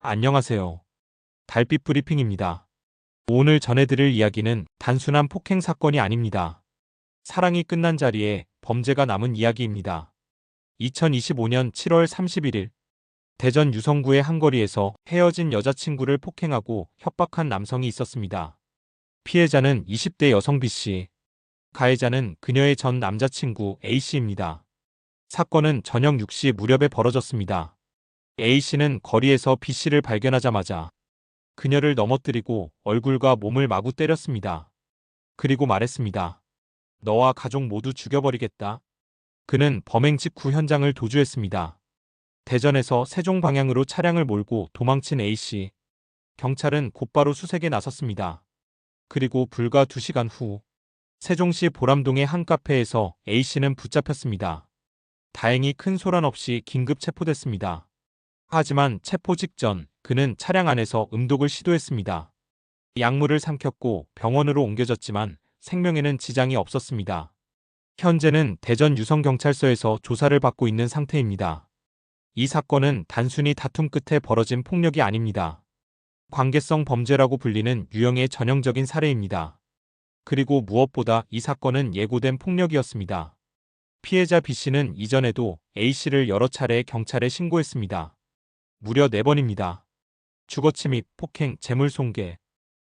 안녕하세요. 달빛 브리핑입니다. 오늘 전해드릴 이야기는 단순한 폭행 사건이 아닙니다. 사랑이 끝난 자리에 범죄가 남은 이야기입니다. 2025년 7월 31일 대전 유성구의 한 거리에서 헤어진 여자친구를 폭행하고 협박한 남성이 있었습니다. 피해자는 20대 여성 B씨, 가해자는 그녀의 전 남자친구 A씨입니다. 사건은 저녁 6시 무렵에 벌어졌습니다. A씨는 거리에서 B씨를 발견하자마자 그녀를 넘어뜨리고 얼굴과 몸을 마구 때렸습니다. 그리고 말했습니다. 너와 가족 모두 죽여버리겠다. 그는 범행 직후 현장을 도주했습니다. 대전에서 세종 방향으로 차량을 몰고 도망친 A씨. 경찰은 곧바로 수색에 나섰습니다. 그리고 불과 2시간 후 세종시 보람동의 한 카페에서 A씨는 붙잡혔습니다. 다행히 큰 소란 없이 긴급 체포됐습니다. 하지만 체포 직전 그는 차량 안에서 음독을 시도했습니다. 약물을 삼켰고 병원으로 옮겨졌지만 생명에는 지장이 없었습니다. 현재는 대전 유성경찰서에서 조사를 받고 있는 상태입니다. 이 사건은 단순히 다툼 끝에 벌어진 폭력이 아닙니다. 관계성 범죄라고 불리는 유형의 전형적인 사례입니다. 그리고 무엇보다 이 사건은 예고된 폭력이었습니다. 피해자 B씨는 이전에도 A씨를 여러 차례 경찰에 신고했습니다. 무려 4번입니다. 주거침입, 폭행, 재물손괴.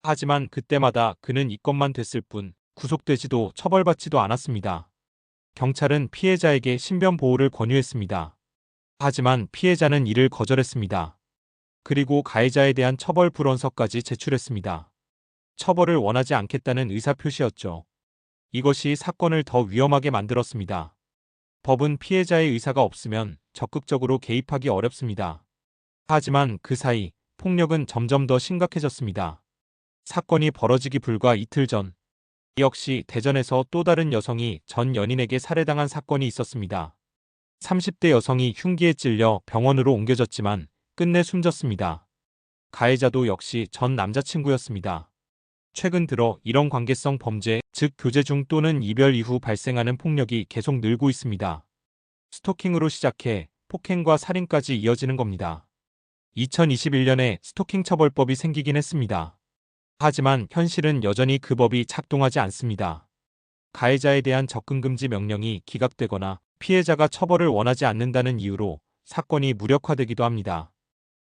하지만 그때마다 그는 이것만 됐을 뿐 구속되지도 처벌받지도 않았습니다. 경찰은 피해자에게 신변 보호를 권유했습니다. 하지만 피해자는 이를 거절했습니다. 그리고 가해자에 대한 처벌 불원서까지 제출했습니다. 처벌을 원하지 않겠다는 의사표시였죠. 이것이 사건을 더 위험하게 만들었습니다. 법은 피해자의 의사가 없으면 적극적으로 개입하기 어렵습니다. 하지만 그 사이 폭력은 점점 더 심각해졌습니다. 사건이 벌어지기 불과 이틀 전, 역시 대전에서 또 다른 여성이 전 연인에게 살해당한 사건이 있었습니다. 30대 여성이 흉기에 찔려 병원으로 옮겨졌지만 끝내 숨졌습니다. 가해자도 역시 전 남자친구였습니다. 최근 들어 이런 관계성 범죄, 즉 교제 중 또는 이별 이후 발생하는 폭력이 계속 늘고 있습니다. 스토킹으로 시작해 폭행과 살인까지 이어지는 겁니다. 2021년에 스토킹 처벌법이 생기긴 했습니다. 하지만 현실은 여전히 그 법이 작동하지 않습니다. 가해자에 대한 접근금지 명령이 기각되거나 피해자가 처벌을 원하지 않는다는 이유로 사건이 무력화되기도 합니다.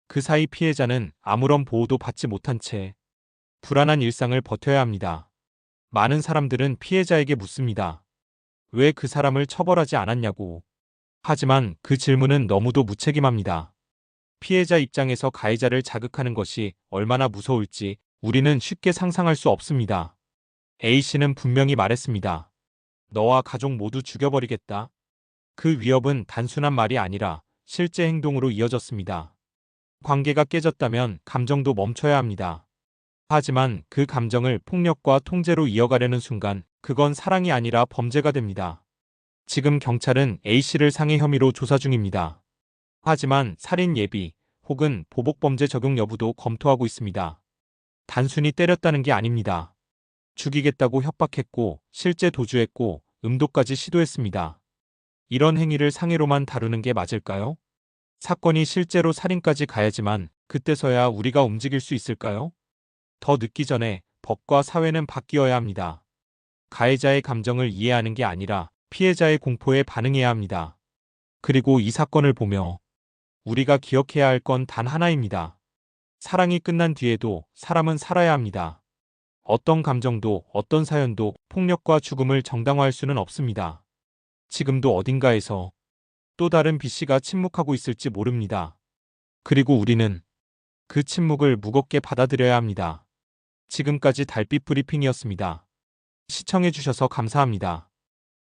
그 사이 피해자는 아무런 보호도 받지 못한 채 불안한 일상을 버텨야 합니다. 많은 사람들은 피해자에게 묻습니다. 왜 그 사람을 처벌하지 않았냐고. 하지만 그 질문은 너무도 무책임합니다. 피해자 입장에서 가해자를 자극하는 것이 얼마나 무서울지 우리는 쉽게 상상할 수 없습니다. A씨는 분명히 말했습니다. 너와 가족 모두 죽여버리겠다. 그 위협은 단순한 말이 아니라 실제 행동으로 이어졌습니다. 관계가 깨졌다면 감정도 멈춰야 합니다. 하지만 그 감정을 폭력과 통제로 이어가려는 순간 그건 사랑이 아니라 범죄가 됩니다. 지금 경찰은 A씨를 상해 혐의로 조사 중입니다. 하지만 살인 예비 혹은 보복범죄 적용 여부도 검토하고 있습니다. 단순히 때렸다는 게 아닙니다. 죽이겠다고 협박했고 실제 도주했고 음도까지 시도했습니다. 이런 행위를 상해로만 다루는 게 맞을까요? 사건이 실제로 살인까지 가야지만 그때서야 우리가 움직일 수 있을까요? 더 늦기 전에 법과 사회는 바뀌어야 합니다. 가해자의 감정을 이해하는 게 아니라 피해자의 공포에 반응해야 합니다. 그리고 이 사건을 보며 우리가 기억해야 할 건 단 하나입니다. 사랑이 끝난 뒤에도 사람은 살아야 합니다. 어떤 감정도 어떤 사연도 폭력과 죽음을 정당화할 수는 없습니다. 지금도 어딘가에서 또 다른 B씨가 침묵하고 있을지 모릅니다. 그리고 우리는 그 침묵을 무겁게 받아들여야 합니다. 지금까지 달빛 브리핑이었습니다. 시청해주셔서 감사합니다.